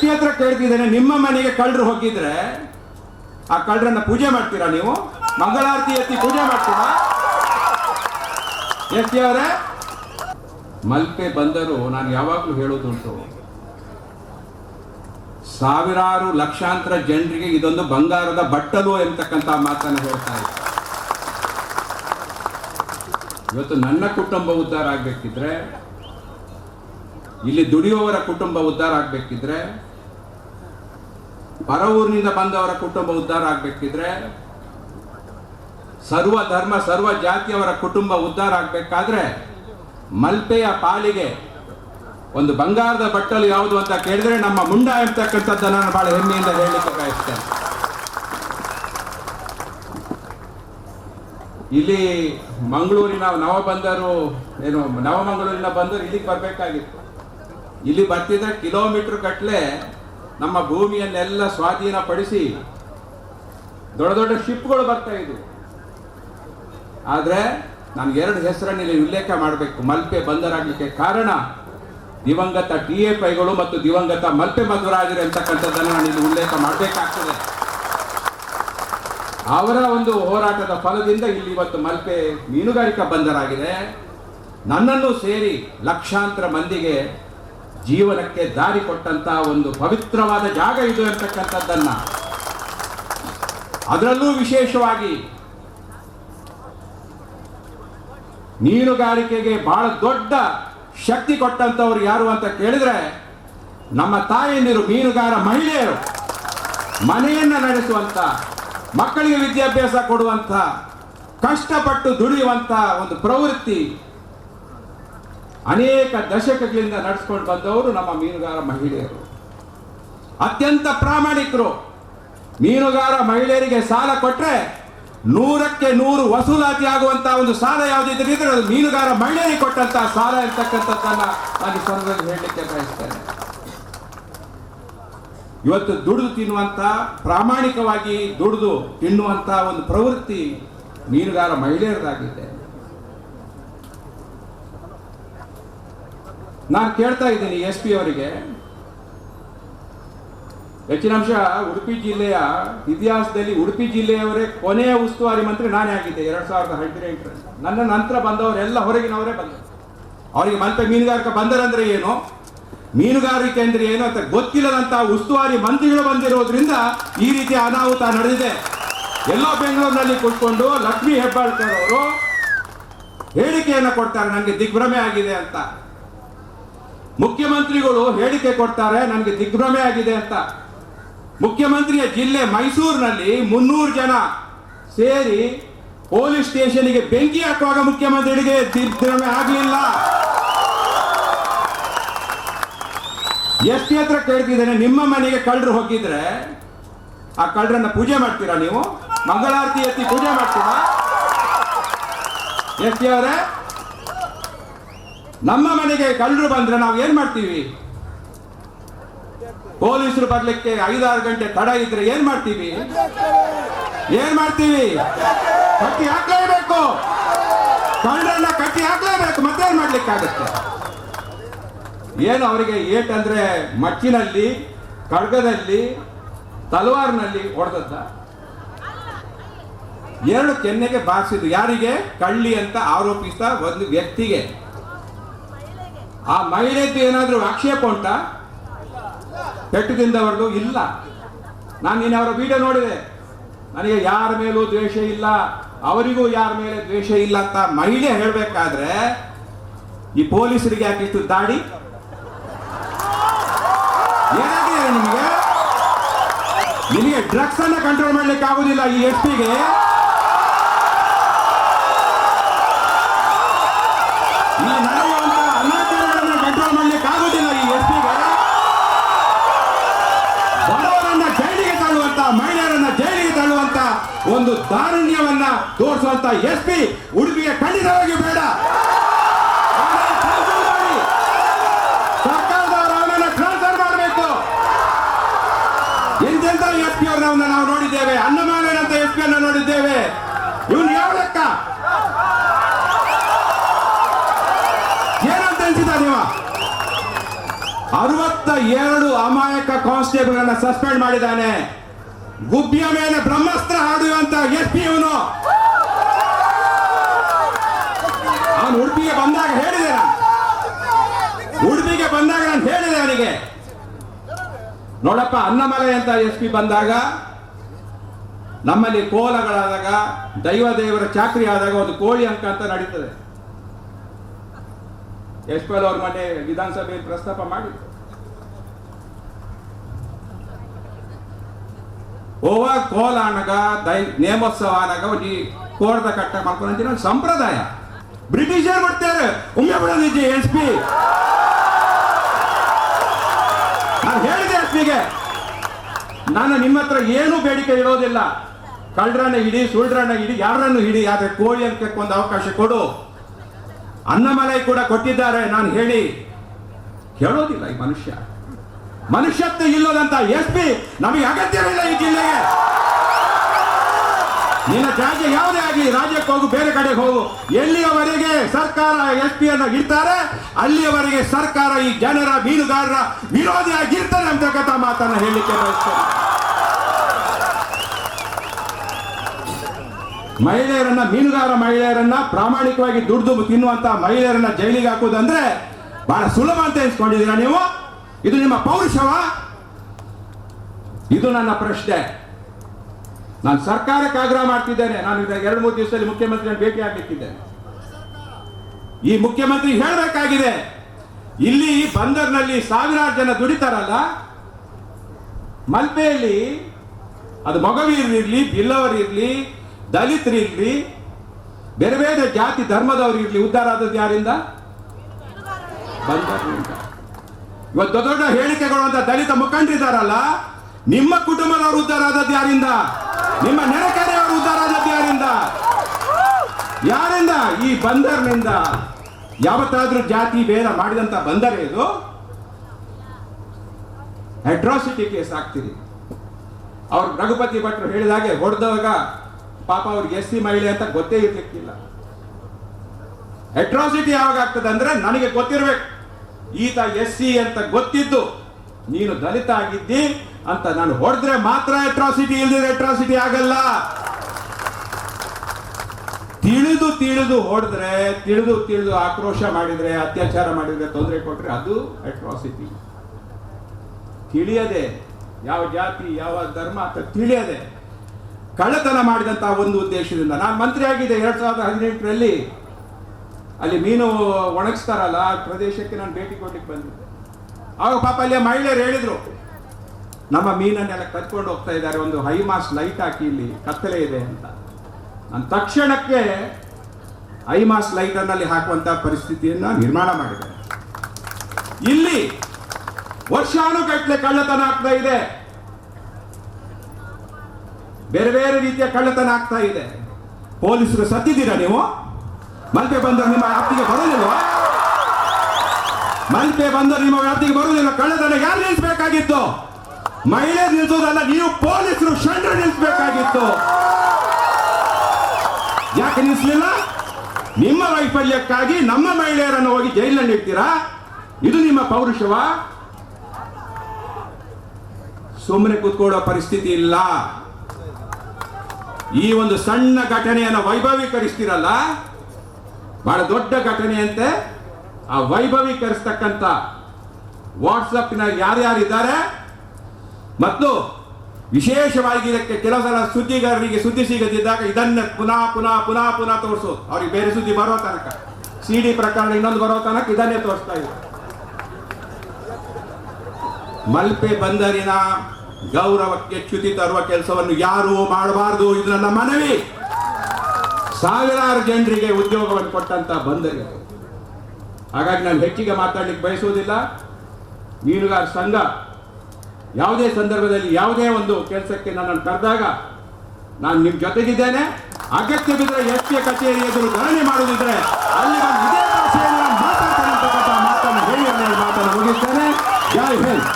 P ಹತ್ರ ಕೇಳ್ತಿದ್ದೇನೆ, ನಿಮ್ಮ ಮನೆಗೆ ಕಳ್ಳರು ಹೋಗಿದ್ರೆ ಆ ಕಳ್ಳರನ್ನ ಪೂಜೆ ಮಾಡ್ತೀರಾ ನೀವು? ಮಂಗಳಾರತಿ ಎತ್ತಿ ಪೂಜೆ ಮಾಡ್ತೀರಾ? ಎಸ್ ಪಿ ಮಲ್ಪೆ ಬಂದರು, ನಾನು ಯಾವಾಗಲೂ ಹೇಳೋದುಂಟು ಸಾವಿರಾರು ಲಕ್ಷಾಂತರ ಜನರಿಗೆ ಇದೊಂದು ಬಂಗಾರದ ಬಟ್ಟಲು ಎಂತಕ್ಕಂಥ ಮಾತನ್ನು ಹೇಳ್ತಾ ಇದ್ದೆ. ಇವತ್ತು ನನ್ನ ಕುಟುಂಬ ಉದ್ಧಾರ ಆಗ್ಬೇಕಿದ್ರೆ ಇಲ್ಲಿ ದುಡಿಯುವವರ ಕುಟುಂಬ ಉದ್ಧಾರ ಆಗ್ಬೇಕಿದ್ರೆ ಪರ ಊರಿನಿಂದ ಬಂದವರ ಕುಟುಂಬ ಉದ್ಧಾರ ಆಗ್ಬೇಕಿದ್ರೆ, ಸರ್ವ ಧರ್ಮ, ಸರ್ವ ಜಾತಿಯವರ ಕುಟುಂಬ ಉದ್ಧಾರ ಆಗ್ಬೇಕಾದ್ರೆ ಮಲ್ಪೆಯ ಪಾಲಿಗೆ ಒಂದು ಬಂಗಾರದ ಬಟ್ಟಲು ಯಾವುದು ಅಂತ ಕೇಳಿದ್ರೆ ನಮ್ಮ ಮುಂಡ ಎಂಬತಕ್ಕಂಥದ್ದನ್ನು ನಾನು ಬಹಳ ಹೆಮ್ಮೆಯಿಂದ ಹೇಳಲಿಕ್ಕೆ ಬಯಸ್ತೇನೆ. ಇಲ್ಲಿ ಮಂಗಳೂರಿನ ನವಬಂದರು, ಏನು ನವಮಂಗಳೂರಿನ ಬಂದರು ಇಲ್ಲಿಗೆ ಬರಬೇಕಾಗಿತ್ತು. ಇಲ್ಲಿ ಬರ್ತಿದ್ರೆ ಕಿಲೋಮೀಟರ್ ಗಟ್ಟಲೆ ನಮ್ಮ ಭೂಮಿಯನ್ನೆಲ್ಲ ಸ್ವಾಧೀನಪಡಿಸಿ ದೊಡ್ಡ ದೊಡ್ಡ ಶಿಪ್ಗಳು ಬರ್ತಾ ಇದ್ವು. ಆದರೆ ನಾನು ಎರಡು ಹೆಸರನ್ನು ಇಲ್ಲಿ ಉಲ್ಲೇಖ ಮಾಡಬೇಕು. ಮಲ್ಪೆ ಬಂದರಾಗಲಿಕ್ಕೆ ಕಾರಣ ದಿವಂಗತ ಟಿ ಎ ಪೈಗಳು ಮತ್ತು ದಿವಂಗತ ಮಲ್ಪೆ ಮಧುರಾಜರು ಅಂತಕ್ಕಂಥದ್ದನ್ನು ನಾನು ಇಲ್ಲಿ ಉಲ್ಲೇಖ ಮಾಡಬೇಕಾಗ್ತದೆ. ಅವರ ಒಂದು ಹೋರಾಟದ ಫಲದಿಂದ ಇಲ್ಲಿ ಇವತ್ತು ಮಲ್ಪೆ ಮೀನುಗಾರಿಕಾ ಬಂದರಾಗಿದೆ. ನನ್ನನ್ನು ಸೇರಿ ಲಕ್ಷಾಂತರ ಮಂದಿಗೆ ಜೀವನಕ್ಕೆ ದಾರಿ ಕೊಟ್ಟಂತ ಒಂದು ಪವಿತ್ರವಾದ ಜಾಗ ಇದು ಅಂತಕ್ಕಂಥದ್ದನ್ನ. ಅದರಲ್ಲೂ ವಿಶೇಷವಾಗಿ ಮೀನುಗಾರಿಕೆಗೆ ಬಹಳ ದೊಡ್ಡ ಶಕ್ತಿ ಕೊಟ್ಟಂಥವ್ರು ಯಾರು ಅಂತ ಕೇಳಿದ್ರೆ ನಮ್ಮ ತಾಯಂದಿರು ಮೀನುಗಾರ ಮಹಿಳೆಯರು, ಮನೆಯನ್ನ ನಡೆಸುವಂತ, ಮಕ್ಕಳಿಗೆ ವಿದ್ಯಾಭ್ಯಾಸ ಕೊಡುವಂತ, ಕಷ್ಟಪಟ್ಟು ದುಡಿಯುವಂತ ಒಂದು ಪ್ರವೃತ್ತಿ ಅನೇಕ ದಶಕಗಳಿಂದ ನಡೆಸ್ಕೊಂಡು ಬಂದವರು ನಮ್ಮ ಮೀನುಗಾರ ಮಹಿಳೆಯರು. ಅತ್ಯಂತ ಪ್ರಾಮಾಣಿಕರು. ಮೀನುಗಾರ ಮಹಿಳೆಯರಿಗೆ ಸಾಲ ಕೊಟ್ಟರೆ ನೂರಕ್ಕೆ ನೂರು ವಸೂಲಾತಿ ಆಗುವಂತ ಒಂದು ಸಾಲ ಯಾವುದಿದ್ರೆ ಅದು ಮೀನುಗಾರ ಮಹಿಳೆಯರಿಗೆ ಕೊಟ್ಟಂತ ಸಾಲ ಇರ್ತಕ್ಕಂಥದ್ದನ್ನ ನಾನು ಸಂದರ್ಭದಲ್ಲಿ ಹೇಳಲಿಕ್ಕೆ ಬಯಸ್ತೇನೆ. ಇವತ್ತು ದುಡಿದು ತಿನ್ನುವಂತ, ಪ್ರಾಮಾಣಿಕವಾಗಿ ದುಡಿದು ತಿನ್ನುವಂತ ಒಂದು ಪ್ರವೃತ್ತಿ ಮೀನುಗಾರ ಮಹಿಳೆಯರದಾಗಿದೆ. ನಾನು ಕೇಳ್ತಾ ಇದ್ದೀನಿ ಎಸ್ ಪಿ ಅವರಿಗೆ. ಹೆಚ್ಚಿನ ಅಂಶ ಉಡುಪಿ ಜಿಲ್ಲೆಯ ಇತಿಹಾಸದಲ್ಲಿ ಉಡುಪಿ ಜಿಲ್ಲೆಯವರೇ ಕೊನೆಯ ಉಸ್ತುವಾರಿ ಮಂತ್ರಿ ನಾನೇ ಆಗಿದ್ದೆ, ಎರಡ್ ಸಾವಿರದ ಹದಿನೆಂಟರಲ್ಲಿ. ನನ್ನ ನಂತರ ಬಂದವರೆಲ್ಲ ಹೊರಗಿನವರೇ ಬಂದರು. ಅವರಿಗೆ ಮತ್ತೆ ಮೀನುಗಾರಿಕೆ ಬಂದರಂದ್ರೆ ಏನು? ಮೀನುಗಾರಿಕೆ ಅಂದ್ರೆ ಏನು ಅಂತ ಗೊತ್ತಿಲ್ಲದಂತಹ ಉಸ್ತುವಾರಿ ಮಂತ್ರಿಗಳು ಬಂದಿರೋದ್ರಿಂದ ಈ ರೀತಿ ಅನಾಹುತ ನಡೆದಿದೆ. ಎಲ್ಲೋ ಬೆಂಗಳೂರಿನಲ್ಲಿ ಕೂತ್ಕೊಂಡು ಲಕ್ಷ್ಮೀ ಹೆಬ್ಬಾಳ್ಕರ್ ಅವರು ಹೇಳಿಕೆಯನ್ನು ಕೊಡ್ತಾರೆ ನನಗೆ ದಿಗ್ಭ್ರಮೆ ಆಗಿದೆ ಅಂತ. ಮುಖ್ಯಮಂತ್ರಿಗಳು ಹೇಳಿಕೆ ಕೊಡ್ತಾರೆ, ನನಗೆ ದಿಗ್ಭ್ರಮೆ ಆಗಿದೆ ಅಂತ. ಮುಖ್ಯಮಂತ್ರಿಯ ಜಿಲ್ಲೆ ಮೈಸೂರಿನಲ್ಲಿ ಮುನ್ನೂರು ಜನ ಸೇರಿ ಪೊಲೀಸ್ ಸ್ಟೇಷನ್ಗೆ ಬೆಂಕಿ ಹಾಕುವಾಗ ಮುಖ್ಯಮಂತ್ರಿಗಳಿಗೆ ದಿಗ್ಭ್ರಮೆ ಆಗಲಿಲ್ಲ. ಪಿ ಹತ್ರ ಕೇಳ್ತಿದ್ದೇನೆ, ನಿಮ್ಮ ಮನೆಗೆ ಕಳ್ಳರು ಹೋಗಿದ್ರೆ ಆ ಕಳ್ಳರನ್ನ ಪೂಜೆ ಮಾಡ್ತೀರಾ ನೀವು? ಮಂಗಳಾರತಿ ಎತ್ತಿ ಪೂಜೆ ಮಾಡ್ತೀರಾ? ಪಿ ಅವರೇ? ನಮ್ಮ ಮನೆಗೆ ಕಳ್ಳರು ಬಂದ್ರೆ ನಾವು ಏನ್ ಮಾಡ್ತೀವಿ? ಪೊಲೀಸರು ಬರ್ಲಿಕ್ಕೆ ಐದಾರು ಗಂಟೆ ತಡ ಇದ್ರೆ ಏನ್ ಮಾಡ್ತೀವಿ? ಏನ್ ಮಾಡ್ತೀವಿ? ಕಟ್ಟಿ ಹಾಕ್ಲೇಬೇಕು. ಕಳ್ಳರನ್ನ ಕಟ್ಟಿ ಹಾಕ್ಲೇಬೇಕು. ಮಾಡ್ಲಿಕ್ಕೆ ಆಗುತ್ತೆ ಏನು ಅವರಿಗೆ ಏಟ್ ಅಂದ್ರೆ ಮಚ್ಚಿನಲ್ಲಿ ಖಡ್ಗದಲ್ಲಿ ತಲವಾರ್ನಲ್ಲಿ ಹೊಡೆದದ್ದ? ಎರಡು ಕೆನ್ನೆಗೆ ಬಾರಿಸಿದ್ದು ಯಾರಿಗೆ? ಕಳ್ಳಿ ಅಂತ ಆರೋಪಿಸ್ತಾ ಒಂದು ವ್ಯಕ್ತಿಗೆ. ಆ ಮಹಿಳೆದ್ದು ಏನಾದರೂ ಆಕ್ಷೇಪ ಉಂಟಾ? ಪೆಟ್ಟು ಇಲ್ಲ. ನಾನು ನಿನ್ನೆ ಅವರ ವಿಡಿಯೋ ನೋಡಿದೆ. ನನಗೆ ಯಾರ ಮೇಲೂ ದ್ವೇಷ ಇಲ್ಲ, ಅವರಿಗೂ ಯಾರ ಮೇಲೆ ದ್ವೇಷ ಇಲ್ಲ ಅಂತ ಮಹಿಳೆ ಹೇಳಬೇಕಾದ್ರೆ ಈ ಪೊಲೀಸರಿಗೆ ಯಾಕಿಷ್ಟು ದಾಡಿ? ಏನಾಗಿದೆ ನಿಮಗೆ? ನಿಮಗೆ ಡ್ರಗ್ಸ್ ಅನ್ನ ಕಂಟ್ರೋಲ್ ಮಾಡ್ಲಿಕ್ಕೆ ಆಗುದಿಲ್ಲ ಈ ಎಸ್ ಪಿಗೆ ಒಂದು ದಾರುಣ್ಯವನ್ನ ತೋರಿಸುವಂತ ಎಸ್ ಪಿ ಉಡುಪಿಗೆ ಖಂಡಿತವಾಗಿ ಬೇಡ. ಎಂತೆಂತ ಎಸ್ ಪಿ ಅವರನ್ನ ನಾವು ನೋಡಿದ್ದೇವೆ ಅನ್ನಮಾನಂತ ಎಸ್ ಪಿ ಅನ್ನ ನೋಡಿದ್ದೇವೆ. ಇವನು ಯಾವ ಲೆಕ್ಕ? ಏನಂತ ಎನ್ಸಿದ ನೀವ? ಅರವತ್ತ ಎರಡು ಅಮಾಯಕ ಕಾನ್ಸ್ಟೇಬಲ್ ಸಸ್ಪೆಂಡ್ ಮಾಡಿದ್ದಾನೆ. ಗುಬ್ಬಿಯ ಮೇಲೆ ಬ್ರಹ್ಮಾಸ್ತ್ರ ಹಾಡುವಂತ ಎಸ್ ಪಿ ಇವನು. ಅವನು ಉಡುಪಿಗೆ ಬಂದಾಗ ಹೇಳಿದೆ ನಾನು. ಉಡುಪಿಗೆ ಬಂದಾಗ ನಾನು ಹೇಳಿದೆ ಅವನಿಗೆ. ನೋಡಪ್ಪ ಅನ್ನಮಲೆ ಅಂತ ಎಸ್ ಪಿ ಬಂದಾಗ, ನಮ್ಮಲ್ಲಿ ಕೋಲಗಳಾದಾಗ, ದೈವ ದೇವರ ಚಾಕ್ರಿ ಆದಾಗ ಒಂದು ಕೋಳಿ ಅಂಕ ಅಂತ ನಡೀತದೆ. ಯಶ್ಪಾಲ್ ಅವ್ರ ಮನೆ ವಿಧಾನಸಭೆಯಲ್ಲಿ ಪ್ರಸ್ತಾಪ ಮಾಡಿ ಓವ ಕೋಲ ಅನಗ ದೈ, ನೇಮೋತ್ಸವ ಅನಗ ಒಂಜಿ ಕೋರ್ದ ಕಟ್ಟ ಸಂಪ್ರದಾಯ. ಬ್ರಿಟಿಷರ್ ಬಿಡ್ತಾರೆ ಉಮ್ಮೆ ಬಿಡೋದಿದ್ದೆ ಎಸ್ ಪಿ. ನಾನು ಹೇಳಿದೆ ಎಸ್ ಪಿಗೆ ನಾನು ನಿಮ್ಮ ಹತ್ರ ಏನು ಬೇಡಿಕೆ ಇರೋದಿಲ್ಲ ಕಳ್ಳರನ್ನ ಹಿಡಿ, ಸುಳ್ರನ್ನ ಹಿಡಿ, ಯಾರನ್ನು ಹಿಡಿ, ಆದರೆ ಕೋಳಿ ಅಂತ ಒಂದು ಅವಕಾಶ ಕೊಡು. ಅನ್ನಮಲೈ ಕೂಡ ಕೊಟ್ಟಿದ್ದಾರೆ, ನಾನು ಹೇಳಿ. ಹೇಳೋದಿಲ್ಲ ಈ ಮನುಷ್ಯ. ಮನುಷ್ಯತ್ವ ಇಲ್ಲದಂತ ಎಸ್ ಪಿ ನಮಗೆ ಅಗತ್ಯವಿಲ್ಲ ಈ ಜಿಲ್ಲೆಗೆ. ನಿನ್ನ ತ್ಯಾಜ್ಯ ಯಾವುದೇ ಆಗಲಿ, ರಾಜ್ಯಕ್ಕೆ ಹೋಗು, ಬೇರೆ ಕಡೆಗೆ ಹೋಗು. ಎಲ್ಲಿಯವರೆಗೆ ಸರ್ಕಾರ ಎಸ್ ಪಿ ಅನ್ನ ಇರ್ತಾರೆ ಅಲ್ಲಿಯವರೆಗೆ ಸರ್ಕಾರ ಈ ಜನರ ಮೀನುಗಾರರ ವಿರೋಧಿಯಾಗಿರ್ತಾರೆ ಅಂತಕ್ಕಂಥ ಮಾತನ್ನ ಹೇಳಲಿಕ್ಕೆ ಬಯಸ್ತೇನೆ. ಮಹಿಳೆಯರನ್ನ, ಮೀನುಗಾರ ಮಹಿಳೆಯರನ್ನ ಪ್ರಾಮಾಣಿಕವಾಗಿ ದುಡ್ದು ತಿನ್ನುವಂತ ಮಹಿಳೆಯರನ್ನ ಜೈಲಿಗೆ ಹಾಕುವುದಂದ್ರೆ ಬಹಳ ಸುಲಭ ಅಂತ ಎನ್ಸ್ಕೊಂಡಿದ್ದೀರಾ ನೀವು? ಇದು ನಿಮ್ಮ ಪೌರುಷವ? ಇದು ನನ್ನ ಪ್ರಶ್ನೆ. ನಾನು ಸರ್ಕಾರಕ್ಕೆ ಆಗ್ರಹ ಮಾಡ್ತಿದ್ದೇನೆ. ನಾನು ಈಗ ಎರಡು, ಮೂರು ದಿವಸದಲ್ಲಿ ಮುಖ್ಯಮಂತ್ರಿಯನ್ನು ಭೇಟಿ ಈ ಮುಖ್ಯಮಂತ್ರಿ ಹೇಳಬೇಕಾಗಿದೆ, ಇಲ್ಲಿ ಬಂದರ್ನಲ್ಲಿ ಸಾವಿರಾರು ಜನ ದುಡಿತಾರಲ್ಲ, ಮಲ್ಪೆಯಲ್ಲಿ ಅದು ಮಗವೀರರಿರ್ಲಿ ಬಿಲ್ಲವರಿರ್ಲಿ ದಲಿತರಿರ್ಲಿ ಬೇರೆ ಬೇರೆ ಜಾತಿ, ಧರ್ಮದವರು ಇರ್ಲಿ ಉದ್ಧಾರ ಆದದ್ದು ಯಾರಿಂದ? ಬಂದರ್ನಿಂದ. ಇವತ್ತು ದೊಡ್ಡ ದೊಡ್ಡ ಹೇಳಿಕೆಗಳು ಅಂತ ದಲಿತ ಮುಖಂಡರಿದ್ದಾರಲ್ಲ ನಿಮ್ಮ ಕುಟುಂಬದವರು ಉದ್ಧಾರ ಆದದ್ದು ಯಾರಿಂದ? ನಿಮ್ಮ ನೆರೆಕೆರೆಯವರು ಉದ್ಧಾರ ಆದದ್ದು ಯಾರಿಂದ? ಯಾರಿಂದ? ಈ ಬಂದರ್ನಿಂದ. ಯಾವತ್ತಾದ್ರೂ ಜಾತಿ ಭೇದ ಮಾಡಿದಂತ ಬಂದರೆ ಇದು ಅಟ್ರಾಸಿಟಿ ಕೇಸ್ ಆಗ್ತೀರಿ ಅವ್ರು ರಘುಪತಿ ಭಟ್ರು ಹೇಳಿದಾಗೆ ಹೊಡೆದವಾಗ ಪಾಪ ಅವ್ರಿಗೆ ಎಸ್ ಸಿ ಮಹಿಳೆ ಅಂತ ಗೊತ್ತೇ ಇರ್ಲಿಕ್ಕಿಲ್ಲ. ಅಟ್ರಾಸಿಟಿ ಯಾವಾಗ ಆಗ್ತದೆ ಅಂದ್ರೆ ನನಗೆ ಗೊತ್ತಿರ್ಬೇಕು. ಈತ ಎಸ್ ಸಿ ಅಂತ ಗೊತ್ತಿದ್ದು, ನೀನು ದಲಿತ ಆಗಿದ್ದಿ ಅಂತ ನಾನು ಹೊಡೆದ್ರೆ ಮಾತ್ರ ಅಟ್ರಾಸಿಟಿ ಇಲ್ದಿದ್ರೆ ಅಟ್ರಾಸಿಟಿ ಆಗಲ್ಲ. ತಿಳಿದು ತಿಳಿದು ಹೊಡೆದ್ರೆ, ತಿಳಿದು ತಿಳಿದು ಆಕ್ರೋಶ ಮಾಡಿದ್ರೆ, ಅತ್ಯಾಚಾರ ಮಾಡಿದ್ರೆ ತೊಂದರೆ ಕೊಟ್ರೆ ಅದು ಅಟ್ರಾಸಿಟಿ ತಿಳಿಯದೆ ಯಾವ ಜಾತಿ, ಯಾವ ಧರ್ಮ ಅಂತ ತಿಳಿಯದೆ ಕಳ್ಳತನ ಮಾಡಿದಂತಹ ಒಂದು ಉದ್ದೇಶದಿಂದ. ನಾನು ಮಂತ್ರಿ ಆಗಿದ್ದೆ ಎರಡ್ ಸಾವಿರದ ಹದಿನೆಂಟರಲ್ಲಿ. ಅಲ್ಲಿ ಮೀನು ಒಣಗಿಸ್ತಾರಲ್ಲ ಆ ಪ್ರದೇಶಕ್ಕೆ ನಾನು ಭೇಟಿ ಕೊಡ್ಲಿಕ್ಕೆ ಬಂದಿದ್ದೆ ಆಗ ಪಾಪ ಅಲ್ಲಿ ಮಹಿಳೆಯರು ಹೇಳಿದ್ರು, ನಮ್ಮ ಮೀನನ್ನೆಲ್ಲ ಕದ್ಕೊಂಡು ಹೋಗ್ತಾ ಇದ್ದಾರೆ, ಒಂದು ಹೈ ಮಾಸ್ ಲೈಟ್ ಹಾಕಿ ಇಲ್ಲಿ ಕತ್ತಲೆ ಇದೆ ಅಂತ. ನಾನು ತಕ್ಷಣಕ್ಕೆ ಹೈ ಮಾಸ್ ಲೈಟನ್ನಲ್ಲಿ ಹಾಕುವಂಥ ಪರಿಸ್ಥಿತಿಯನ್ನ ನಿರ್ಮಾಣ ಮಾಡಿದೆ. ಇಲ್ಲಿ ವರ್ಷಾನುಗಟ್ಟಲೆ ಕಳ್ಳತನ ಆಗ್ತಾ ಇದೆ. ಬೇರೆ ಬೇರೆ ರೀತಿಯ ಕಳ್ಳತನ ಆಗ್ತಾ ಇದೆ. ಪೊಲೀಸರು ಸತ್ತಿದ್ದೀರಾ ನೀವು? ಮಲ್ಪೆ ಬಂದರು ನಿಮ್ಮ ವ್ಯಾಪ್ತಿಗೆ ಬರೋದಿಲ್ವಾ? ಮಲ್ಪೆ ಬಂದರು ನಿಮ್ಮ ವ್ಯಾಪ್ತಿಗೆ ಬರುವುದಿಲ್ಲ ಕಳ್ಳತನ ಯಾರು ನಿಲ್ಲಿಸಬೇಕಾಗಿತ್ತು ಮಹಿಳೆ ನಿಲ್ಲಿಸೋದಲ್ಲ ನೀವು ಪೊಲೀಸರು ಶಂಡ್ರ ನಿಲ್ಲಿಸಬೇಕಾಗಿತ್ತು ಯಾಕೆ ನಿಲ್ಲಿಸಲಿಲ್ಲ ನಿಮ್ಮ ವೈಫಲ್ಯಕ್ಕಾಗಿ ನಮ್ಮ ಮಹಿಳೆಯರನ್ನು ಹೋಗಿ ಜೈಲಿನಲ್ಲಿ ಇಡ್ತೀರಾ? ಇದು ನಿಮ್ಮ ಪೌರುಷವ? ಸುಮ್ಮನೆ ಕೂತ್ಕೊಳ್ಳೋ ಪರಿಸ್ಥಿತಿ ಇಲ್ಲ. ಈ ಒಂದು ಸಣ್ಣ ಘಟನೆಯನ್ನು ವೈಭವೀಕರಿಸ್ತಿರಲ್ಲ? ಬಹಳ ದೊಡ್ಡ ಘಟನೆ ಅಂತೆ ಆ ವೈಭವೀಕರಿಸ್ತಕ್ಕಂಥ ವಾಟ್ಸಪ್ನ ಯಾರ್ಯಾರಿದ್ದಾರೆ? ಮತ್ತು ವಿಶೇಷವಾಗಿ ಇದಕ್ಕೆ ಕೆಲವು ಸುದ್ದಿಗಾರರಿಗೆ ಸುದ್ದಿ ಸಿಗದಿದ್ದಾಗ ಇದನ್ನ ಪುನಃ ಪುನಃ ಪುನಃ ಪುನಃ ತೋರಿಸೋದು. ಅವ್ರಿಗೆ ಬೇರೆ ಸುದ್ದಿ ಬರೋ ತನಕ. ಸಿ ಡಿ ಪ್ರಕರಣ ಇನ್ನೊಂದು ಬರೋ ತನಕ ಇದನ್ನೇ ತೋರಿಸ್ತಾ ಇದ್ದಾರೆ. ಮಲ್ಪೆ ಬಂದರಿನ ಗೌರವಕ್ಕೆ ಚ್ಯುತಿ ತರುವ ಕೆಲಸವನ್ನು ಯಾರೂ ಮಾಡಬಾರದು. ಇದು ನನ್ನ ಮನವಿ. ಸಾವಿರಾರು ಜನರಿಗೆ ಉದ್ಯೋಗವನ್ನು ಕೊಟ್ಟಂತ ಬಂದರು ಹಾಗಾಗಿ ನಾನು ಹೆಚ್ಚಿಗೆ ಮಾತಾಡ್ಲಿಕ್ಕೆ ಬಯಸುವುದಿಲ್ಲ. ಮೀನುಗಾರ ಸಂಘ ಯಾವುದೇ ಸಂದರ್ಭದಲ್ಲಿ ಯಾವುದೇ ಒಂದು ಕೆಲಸಕ್ಕೆ ನನ್ನನ್ನು ಕರೆದಾಗ ನಾನು ನಿಮ್ಮ ಜೊತೆಗಿದ್ದೇನೆ. ಅಗತ್ಯ ಬಿದ್ದರೆ ಎಸ್ ಪಿ ಕಚೇರಿ ಎದುರು ಧರಣಿ ಮಾಡುವುದಿದ್ರೆ ಅಲ್ಲಿ ನಾನು ನಾನು ಮಾತನ್ನು ಹೇಳಿ ಮಾತನ್ನು ಮುಗಿಸ್ತೇನೆ. ಜೈ ಹಿಂದ್.